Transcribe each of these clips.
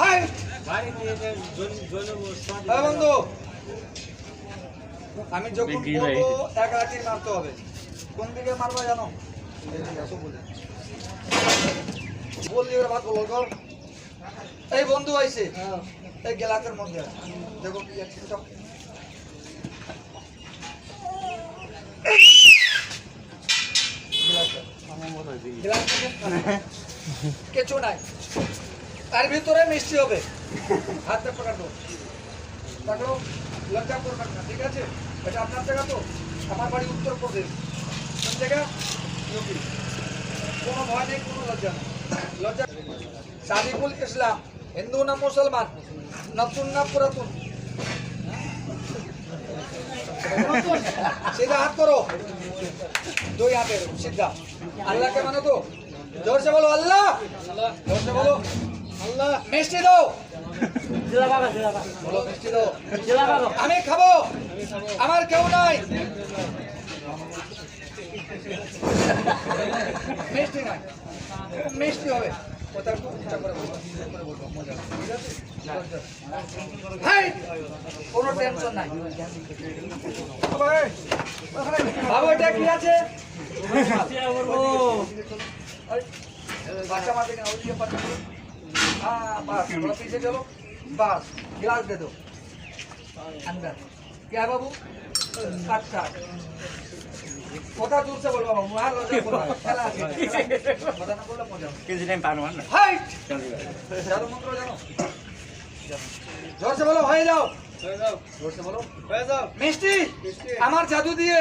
High হ্যাঁ আমি যখন এক আটি মারতে হবে। কোন দিকে মারবো জানো। বললি ওরা ভাত বলো কর। এই বন্ধু আইছে। এই গেলাতের মধ্যে। দেখো কি আছে সব। গেলাতে। গেলাত থেকে? কিছু নাই তার ভিতরে মিষ্টি হবে হাতে পকাটো পকাটো লজ্জা করবেন না ঠিক আছে এটা আপনার জায়গা তো আমার বাড়ি উত্তরপ্রদেশ কোন জায়গা ইউপি কোনো ভয় নেই কোনো লজ্জা নেই লজ্জা সাদিকুল ইসলাম হিন্দু না মুসলমান নতুন না পুরাতন सीधा हाथ करो दो यहाँ पे सीधा আল্লাহকে মানো তো। জোরসে বলো, আল্লাহ। জোরসে বলো, আল্লাহ। মিষ্টি দাও। বলো, মিষ্টি দাও। আমি খাব। আমার কেউ নাই। মিষ্টি নাই। মিষ্টি হবে। কোনো টেনশন নাই। বাবা, এটা আছে? ও। বাচ্চা মাঝে কেন? ওদিকে পাচ্ছি হ্যাঁ বাস, ওরা পিছিয়ে বাস গ্লাস দে দো আন্দার কে বাবু? কাট কাট কথা জোরসে বল বাবা মুহার লজা কথা খেলা আছে। কথা না বললে মজা কিছু টাইম পানো না। হাই জানো মন্ত্র জানো? বলো হয়ে যাও। হয়ে জোরসে বলো। হয়ে যাও। মিষ্টি! আমার জাদু দিয়ে।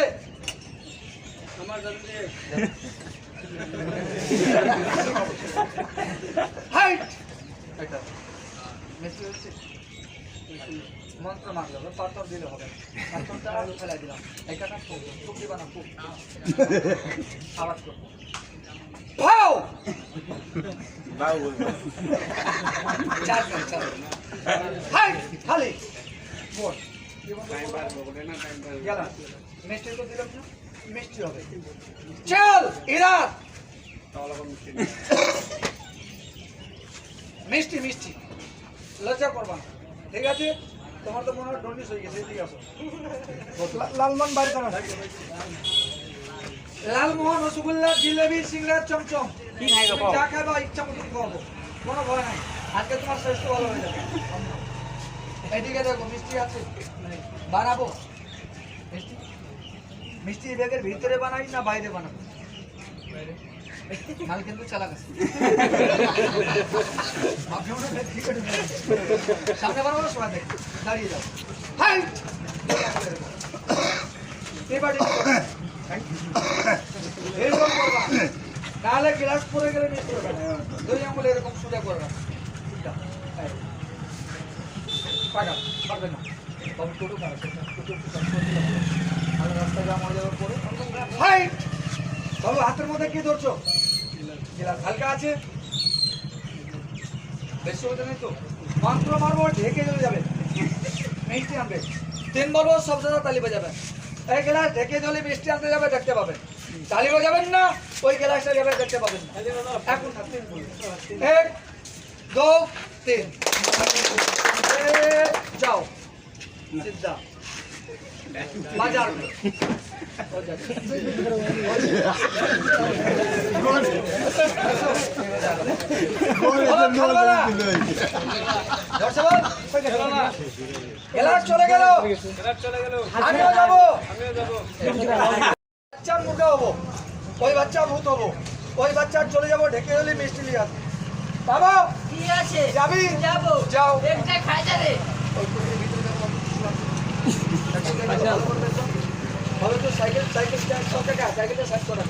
আমার জাদু দিয়ে। হাইট! একটা মিষ্টি হচ্ছে মন্ত্র মারলে পাথর দিলে হবে পাথরটা আলু ফেলাই দিলাম এটা না ফুক দিবা ফুক আওয়াজ করো ভাও চার চার চার হাইট খালি বল গেলাম মিষ্টি মিষ্টি মিষ্টি মিষ্টি লজ্জা করবা না। ঠিক আছে? তোমার তো মনে হয় ডন্ডিস হয়ে গেছে ঠিক আছে লালমোহন বাইর করা লালমোহন রসগোল্লা জিলেবি সিংড়া চমচম। কি কও? যা খাইবা ইচ্ছা মতো খাওয়াবো। কোনো ভয় নাই। আজকে তোমার শ্রেষ্ঠ ভালো হয়ে যাবে। এদিকে দেখো মিষ্টি আছে। বানাবো। মিষ্টি? মিষ্টি ব্যাগের ভিতরে বানাই না বাইরে বানাবো? মাল কিন্তু চালা গেছে সামনে দেখো। দাঁড়িয়ে যাও। হাই! এবারে এরকম করবা নাহলে গ্লাস পরে গেলে মিস করবে দুই আঙুলে এরকম সোজা করবে পাকা পারবে না। বাবু টোটো কারা রাস্তায় যা যাওয়ার পরে। হাই! বাবু হাতের মধ্যে কি ধরছো? গ্লাস হালকা আছে। বেশি হতে নেই তো? মন্ত্র মারবো, ঢেকে চলে যাবে। মিষ্টি আনবে তিন বলব সব জায়গা তালি বাজাবে এই গ্লাস ঢেকে জলে মিষ্টি আনতে যাবে, দেখতে পাবেন। তালি বাজাবেন না, ওই গ্লাসটা যাবে, দেখতে পাবেন না। এখন এক যাও। সিদ্ধা। বাজার। চলে গেল বাচ্চার মুখে হব ওই বাচ্চা ভূত হব ওই বাচ্চার চলে যাব ঢেকে হলে মিষ্টি নিয়ে আসব বাবা কি আছে যাবি যাব যাও খাই যাবে ভালো তো সাইকেল সাইকেল ছ টাকা সাইকেলটা ষাট টাকা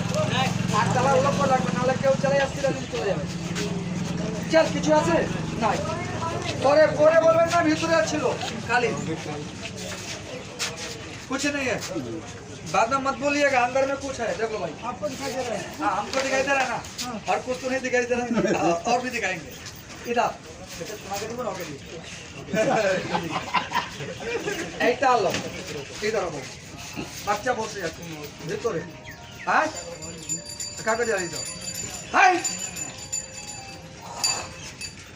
আট টাকা ওরকম লাগবে নাহলে কেউ চালাই আসতে চলে যাবে চল কিছু আছে নাই পরে পরে বলবেন না ভিতরে ছিল খালি कुछ नहीं है बाद में मत बोलिएगा अंदर में कुछ है देखो भाई आपको दिखाई दे रहा है हाँ हमको दिखाई दे रहा है ना और कुछ तो नहीं दिखाई दे रहा है हाँ, और भी दिखाएंगे इधर बेटा তোমাকে দেবো না ওকে দিই এইটা আলো ইধর হবো বাচ্চা বসে যাচ্ছে ভিতরে। হ্যাঁ কাকে জ্বালিয়ে দাও। হাই।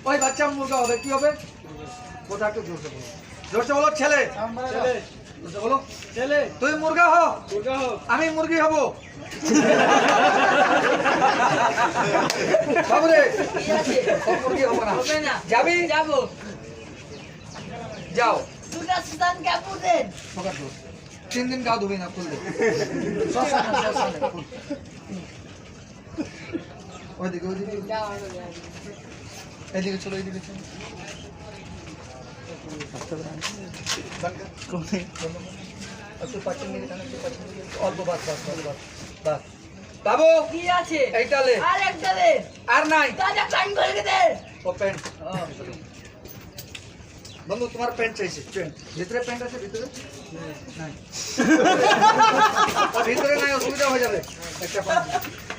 ওই বাচ্চা মুরগা হবে কি হবে? কোথা একটু জোরসে বলো। জোরসে বলো ছেলে। ছেলে। জোরসে বলো। ছেলে। তুই মুরগা হ আমি মুরগি হব। বাবুরে মুরগি না। যাবি? যাব। যাও। দুর্গা সুলতান কাপুর দেন। তিন দিন গা ধুবি না। ওইদিকে ওইদিকে। এদিকে চলো এদিকে চলো। একটু পাচ্ছেন দিকে টানো, একটু পাচ্ছেন দিকে। অল্প বাস বাস বাস বাস বাস। বাবু কি আছে? এইটা লে। আর একটা দে আর নাই। তাজা কান করে দে। ও প্যান্ট। বন্ধু তোমার প্যান্ট চাইছে প্যান্ট। ভিতরে প্যান্ট আছে ভিতরে? ভিতরে নাই অসুবিধা হয়ে যাবে। একটা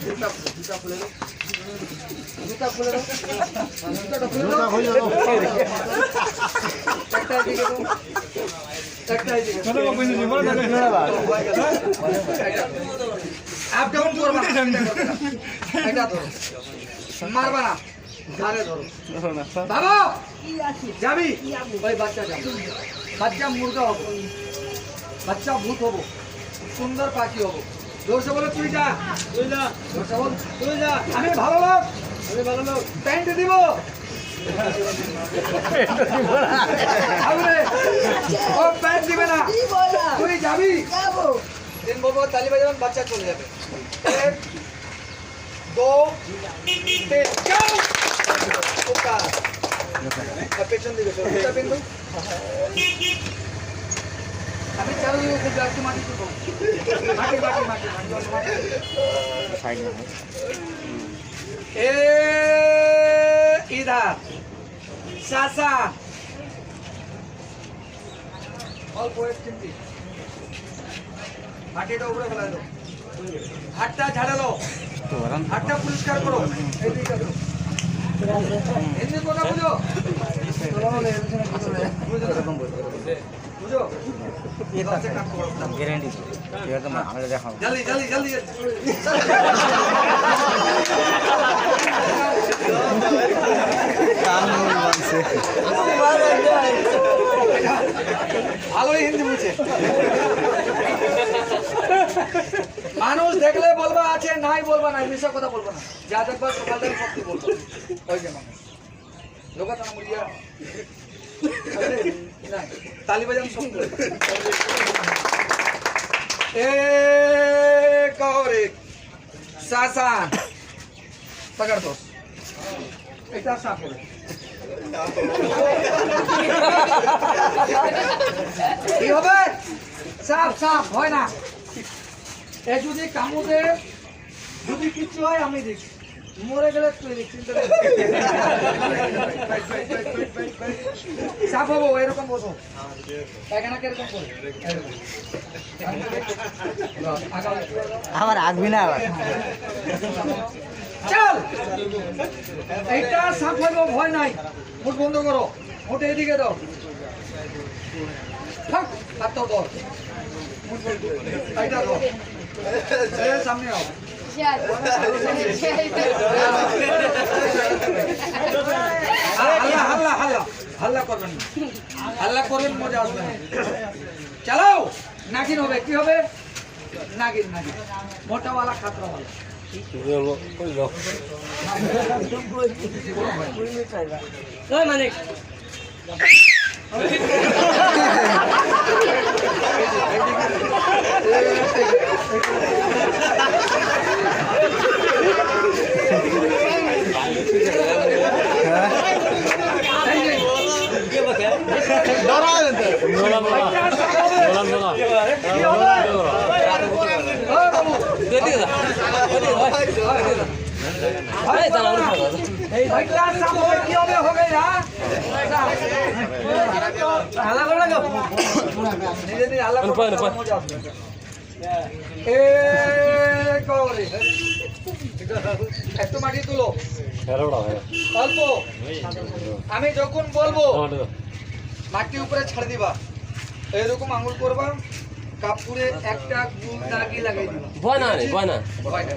জুতা জুতা খুলে জুতা খুলে জুতাটা খুলে একটা এদিকে একটা এদিকে আপ ডাউন করবা না? এটা ধরো। মারবা না। ঘাড়ে ধরো। বাবা! যাবি? ওই বাচ্চা যাবি। বাচ্চা মুরগা হব। বাচ্চা ভূত হব, সুন্দর পাখি হব। জোরসে বলো তুই যা তুই যা জোরসে বল তুই যা আমি ভালো লোক। আমি ভালো লোক। প্যান্ট দিব। প্যান্ট দিবে না। দিন বলব বাচ্চা চলে যাবে। পেছন আমি চালু খুব একটু মাটি তুলবো। মাটি মাটি মাটি মাটি এ ইধার, সাসা। অল্প একটু চিমটি। মাটিটা উপরে ফেলাই দাও। হাতটা ঝাড়ালো হাতটা পরিষ্কার করো। হিন্দি কথা ভালোই হিন্দি বুঝে মানুষ দেখলে বলবা আছে, নাই বলবা নাই, মিশা কথা বলব না। যা দেখবা সকাল থেকে সত্যি বলব? ওই যে মানুষ। লোকা তো না মুড়িয়া তালি বাজান এটা কি হবে সাপ সাপ হয় না এ যদি কামুদের যদি কিছু হয় আমি দেখি মরে গেলে তুই চিন্তা সাফ হব এরকম বসো। আমার আসবি না আবার। চল! এইটা সাফ হইব ভয় নাই। মুখ বন্ধ করো। মুখ এদিকে দাও। থাক হাত তো ধর। মুখ বন্ধ। এইটা সামনে আও। হাল্লা হাল্লা হাল্লা হাল্লা করবেন হাল্লা করবেন মজা আসবে চালাও নাগিন হবে কি হবে নাগিন নাগিন মোটাওয়ালা খাতরাওয়ালা ওই মালিক এই যে, কি হবে? ও বাবু, এইটা সাপ হবে, কি হবে হবে না হাল্লা করে লাগো নিজে নিজে হাল্লা করে মজা আসবে এ করে মাটি তুলো আমি যখন বলব মাটি উপরে ছাড় দিবা এরকম আঙুল করবা কাপড়ে একটা গুল দাগি লাগাই দিবা ভয় না ভয় না ভয় নাই।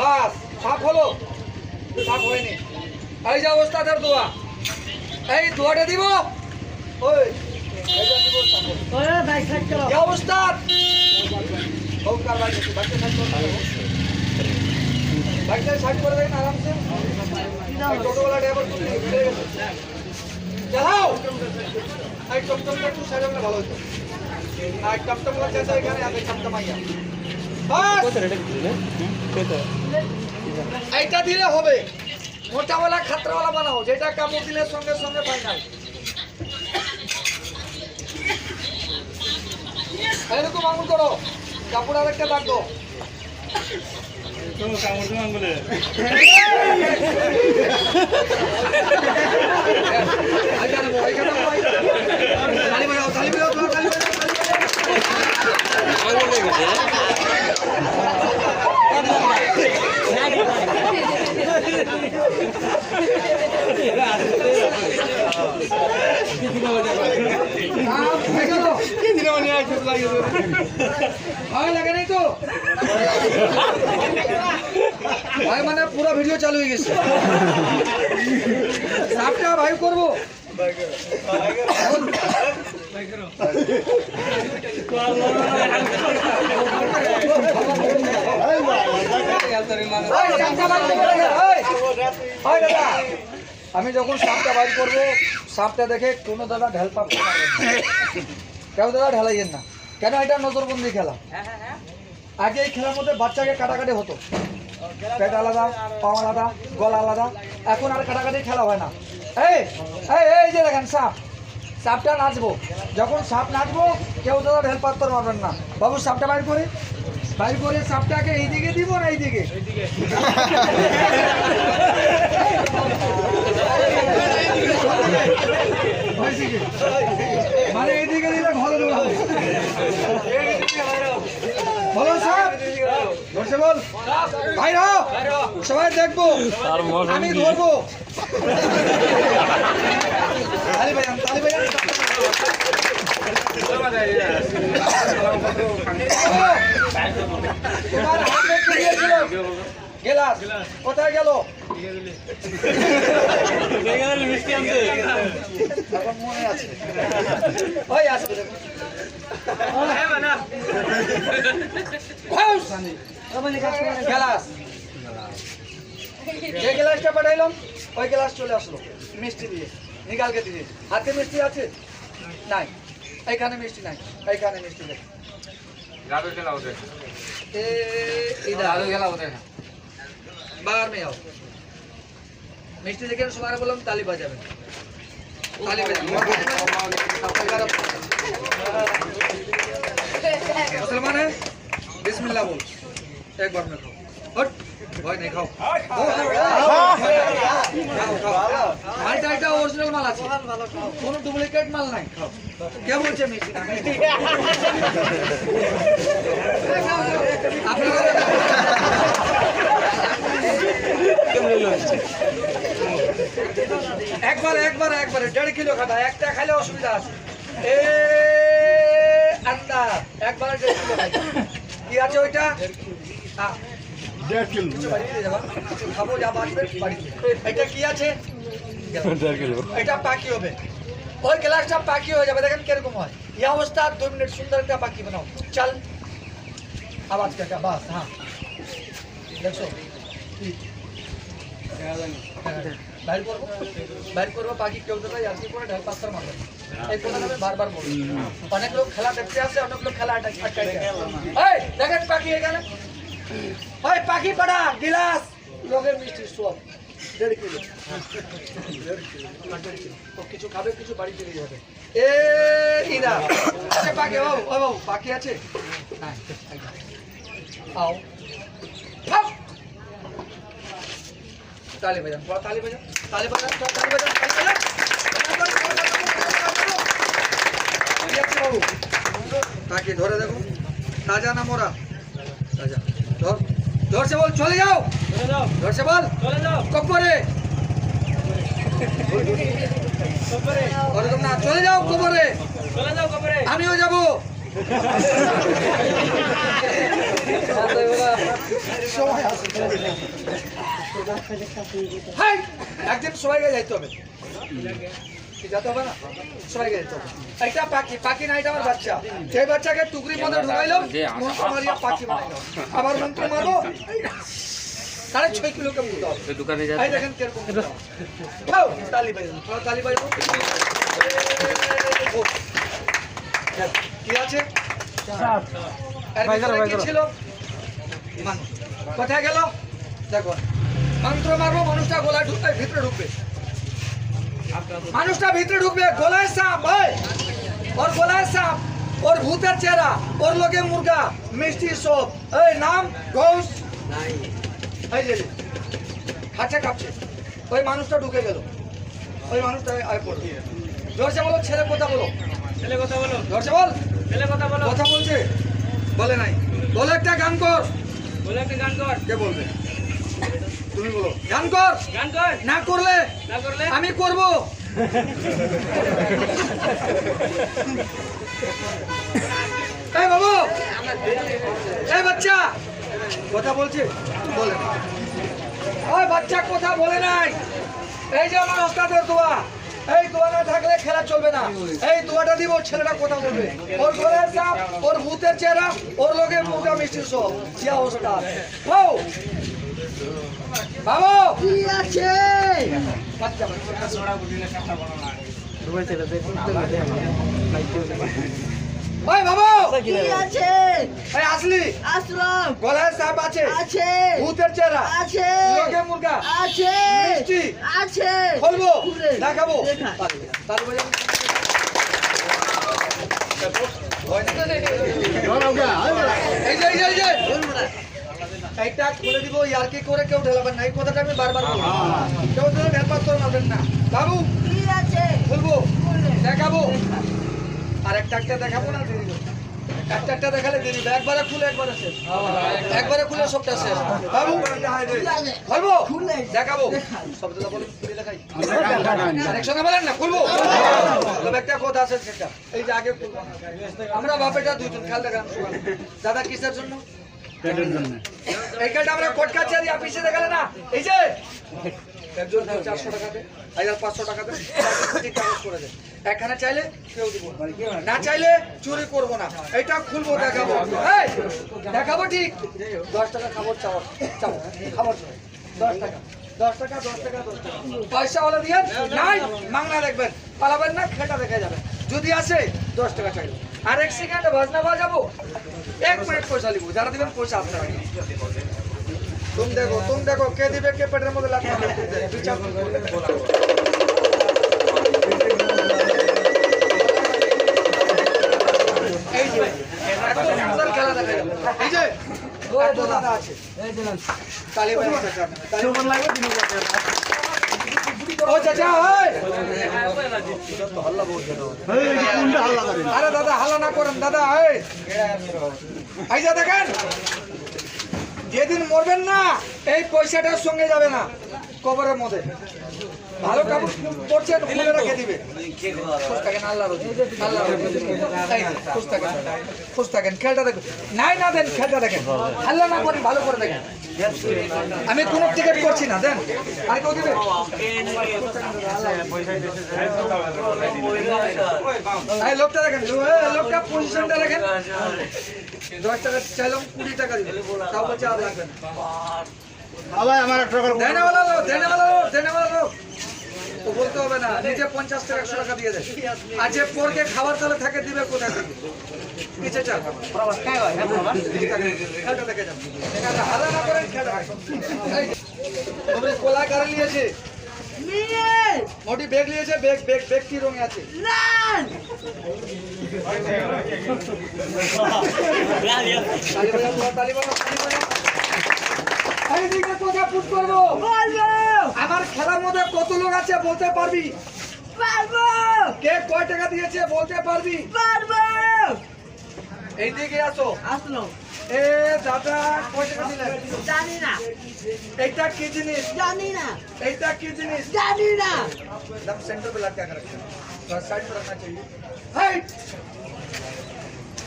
বাস সাফ হলো। সাফ হয়নি। এই যে অবস্থা তার দোয়া। এই দোয়াটা দিব? ওই অবস্থা? ওমকার বাইক বাইকটা সাইড করে দেবেন আরামসে? টোটোওয়ালা ড্রাইভার চালাও এই টমটমটা একটু সাইড হলে ভালো হতো। আর টমটমগুলো চেঁচা এখানে আগে টমটমাইয়া বাস এইটা দিলে হবে। মোটাওয়ালা খাতরাওয়ালা বানাও, যেটা কাপড় দিলে সঙ্গে সঙ্গে ফাইনাল এরকম আঙুল করো, কাপড় আরেকটা লাগতো তালি বাজাও তালি বাজাও তোমরা তালি বাজাও তালি বাজাও আম, হয়ে গেল? ভালো লাগে নাই তো ভাই মানে পুরো হয়ে সাপটা ভাই করব। আমি যখন সাপটা বাইর করব সাপটা দেখে কোনো দাদা ঢেল পাবে কেউ দাদা ঢেলাইয়েন না। কেন এটা নজরবন্দি খেলা? আগে এই খেলার মধ্যে বাচ্চাকে কাটাকাটি হতো। পেট আলাদা পা আলাদা, গলা আলাদা। এখন আর কাটাকাটি খেলা হয় না। এই এই যে দেখেন সাপ। সাপটা নাচবো। যখন সাপ নাচবো, কেউ দাদা ঢেল পাত্তর মারবেন না। বাবু, সাপটা বাইর করে। বাইর করে সাপটাকে এইদিকে দিব না এইদিকে। মানে এইদিকে দিলে ভালো বলো সাপ। ধরছে বল। ভাই রাও সবাই দেখব। আমি ধরবো। তালি বাজান তালি বাজান তোমার হাতে কি গেলাস কোথায় গেল? এখন মনে আছে ওই আসবে গ্লাস যে গ্লাসটা পাঠাইলাম ওই গ্লাস চলে আসলো মিষ্টি দিয়ে নিকালকে দিয়ে হাতে মিষ্টি আছে নাই এইখানে মিষ্টি নাই এইখানে মিষ্টি নেই ए इधर बाहर में आओ मिस्टी देखिए सुमारे बोलो ताली बजावे ताली बजावे मुसलमान है बिस्मिल्लाह बोल একবার না খাও। হট, ভয় নেই অরিজিনাল মাল আছে। কোনো ডুপ্লিকেট মাল নাই, খাও। কে একবার একবার একবার, দেড় কিলো খাটা একটা খাইলে অসুবিধা আছে। এ আন্দা একবার কি আছে ওইটা? হ্যাঁ কিছু বাড়ি দিয়ে যাবা কিছু খাব যা বাঁচবে এটা কি আছে? এটা পাখি হবে। ওই গ্লাসটা পাখি হয়ে যাবে দেখেন কীরকম হয়। এই অবস্থা দু মিনিট সুন্দর একটা পাখি বানাও। চল। আওয়াজ কাটা বাস হ্যাঁ। দেখছ? হ্যাঁ, বাইর করব? বাইর করব পাখি কেউ দেবে আর কি করে ঢাল পাথর মারবে। এই কথা আমি বারবার অনেক লোক খেলা দেখতে আসে অনেক লোক খেলা দেখেন পাখি এখানে। ওই পাখি পাড়া, গিলাস। লোকের মিষ্টি সব। দেড় কিলো। কিছু খাবে, কিছু বাড়ি চলে যাবে। আছে পাখি, ও ও বাবু আছে? তাকে, ধরে দেখো। তাজা না মোরা? তাজা। ধরছে বল চলে যাও। ধরছে বল। কপরে ওরকম না চলে যাও কবরে। আমিও যাব। হাই, একদিন সবাইকে যাইতে হবে। যেতে হবে না পাখি পাখি না এটা আমার বাচ্চা। সেই বাচ্চাকে টুকরির মধ্যে ঢুকাইলো মন্ত্র মারিয়া পাখি আবার মন্ত্র মারবো সাড়ে ছয় মুখতে হবে। দোকানে দেখেন কীরকম তালি তালি কি আছে? ছিল? কোথায় গেল? দেখো মন্ত্র মারবো মানুষটা গোলায় ঢুকবে ভিতরে ঢুকবে। মানুষটা ভিতরে ঢুকবে গোলায় সাপ ওই ওর গোলায় সাপ ওর ভূতের চেহারা ওর লোকে মুরগা মিষ্টি সব এই নাম ঘোষ। এই যে খাচ্ছে কাঁপছে। ওই মানুষটা ঢুকে গেল। ওই মানুষটা আয় পড়ল। জোরসে বলো ছেলে কথা বলো। ছেলে কথা বলো। জোরসে বল। ছেলে কথা বলো। কথা বলছে? বলে নাই। বলে একটা গান কর। বলে একটা গান কর। কে বলবে? গান কর। গান কর। না করলে না করলে? আমি করব। এই বাবু এই বাচ্চা। কথা বলছে বলে ওই বাচ্চা কথা বলে নাই। এই যে আমার ওস্তাদের দোয়া এই দোয়া না থাকলে খেলা চলবে না। এই দোয়াটা দিব ছেলেটা কথা বলবে। ওর ঘরের চাপ ওর ভূতের চেহারা ওর লোকের মুখা মিষ্টি সব। কি অবস্থা? ও বাবু! কি আছে? বাচ্চা বাচ্চা ওই বাবু! কি আছে? এই আসলি। আসলাম। গলায় সাপ আছে। আছে। ভূতের চেহারা। আছে। লোকে মুরগা। আছে। মিষ্টি। আছে। খুলবো। দেখাবো। ভয় নেই। এই যে, এই যে, এই যে। দিব ইয়ার্কি করে কেউ ঢেলাবেন না এই কথাটা আমি বারবার বলি কেউ তো ঢেলপাত করে মারবেন না। বাবু আছে? খুলবো দেখাবো। আর একটা একটা দেখাবো না। একটা একটা দেখালে দেরি একবারে খুলে একবারে শেষ। একবারে খুলে সবটা শেষ। বাবু খুলবো খুলে। দেখাবো। বলুন খুলে দেখাই। একসঙ্গে বলেন না খুলবো। তবে একটা কথা আছে সেটা। এই যে আগে আমরা বাপেটা দুজন খেয়াল দেখান দাদা কিসের জন্য? এই কাজটা আমরা কোর্ট কাছারি অফিসে দেখালে না, এই যে? একজন চারশো টাকা দেয় হাজার পাঁচশো টাকা দেয় করে দেয় এখানে চাইলে কেউ দিব। না। চাইলে চুরি করব না। এটা খুলবো, দেখাবো। দেখাবো ঠিক। দশ টাকা খাবার চাওয়া চাও খাবার দশ টাকা। দশ টাকা, দশ পয়সা দিয়ে মাংনা দেখবেন। পালাবেন না, খেটা দেখে যাবেন যদি আসে, দশ টাকা চাইলে আর এক সেকেন্ডে ভাজনা বাজাবো এক মিনিট পয়সা লিখব যারা দিবেন পয়সা আপনারা তুমি দেখো তুমি দেখো কে দিবে কে পেটের মধ্যে লাগবে দুই চার খেলা দেখা যাবে। আছে। আরে দাদা, হাল্লা না করেন, দাদা, এই। দেখেন, যেদিন মরবেন না, এই পয়সাটার সঙ্গে যাবে না, কবরের মধ্যে। ভালো কাপড় পরছেন খুলে রেখে দিবে। খুশ থাকেন আল্লাহ আল্লাহ রোজি এই যে, খুশ থাকেন খুশ থাকেন খেলটা দেখুন। নাই না দেন খেলটা দেখেন। আল্লাহ না করেন ভালো করে দেখেন। আমি কোনো টিকিট করছি না দেন। আর কেউ দিবে? লোকটা দেখেন লোকটা পজিশনটা দেখেন। দশ টাকা চাইলাম কুড়ি টাকা দিবে। তাও বলছে আর লাগবে না। লোক দেনেওয়ালা তো বলতে হবে না নিজে পঞ্চাশ টাকা একশো টাকা দিয়ে দেয় আর যে পরকে খাবার তাহলে থাকে দিবে কোথায় থেকে? নিচে চাল খেলটা দেখে যান। এখানে না করেন খেলটা তোমরা কোলা কারে নিয়েছে? নিয়ে মোটি ব্যাগ নিয়েছে ব্যাগ ব্যাগ ব্যাগ কি রঙে আছে? লাল। তালি বাজাও, তালি বাজাও, তালি বাজাও। এইদিকে তোকে পুট করবো বলবো আমার খেলার মধ্যে কত লোক আছে বলতে পারবি পারবো কে কয় টাকা দিয়েছে বলতে পারবি পারবো এইদিকে আসো আসলো এ দাদা কয় টাকা দিলেন জানি না এইটা কি জিনিস জানি না এইটা কি জিনিস জানি না एकदम सेंटर पे लटका कर रखना थोड़ा साइड पे रखना चाहिए हाइट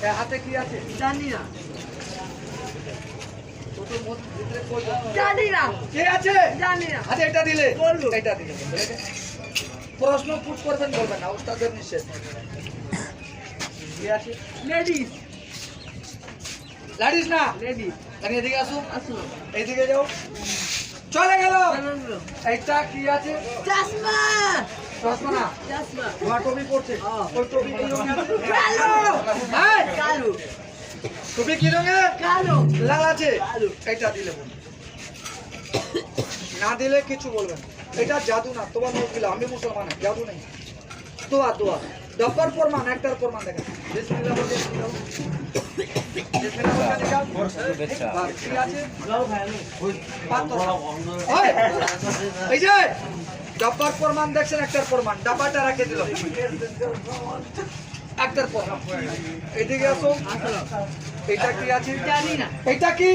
এ হাতে কি আছে জানি না জানি না কে আছে? জানি না হাতে এটা দিলে। এটা দিলে। প্রশ্ন পুট করবেন বলবেন না উস্তাদের নিষেধ। কি আছে? লেডিস লাডিস না? লেডিস আমি এদিকে আসো। আসলো এইদিকে যাও। চলে গেল। এইটা কি আছে? চশমা চশমা না? চশমা তোমার টপি পড়ছে। ওই টপি কালো কালো টপি কি রঙের কালো লাল আছে এটা দিলে না দিলে কিছু বলবেন এটা জাদু না তোমার নোট দিলাম আমি মুসলমান জাদু নেই দোয়া দোয়া দফার প্রমাণ একটার প্রমাণ দেখেন বিসমিল্লাহ বলে ডাব্বার প্রমাণ দেখছেন একটার প্রমাণ ডাব্বাটা রেখে দিল একটার পর। এইদিকে আসো। এটা কি আছে? জানি না। এটা কি?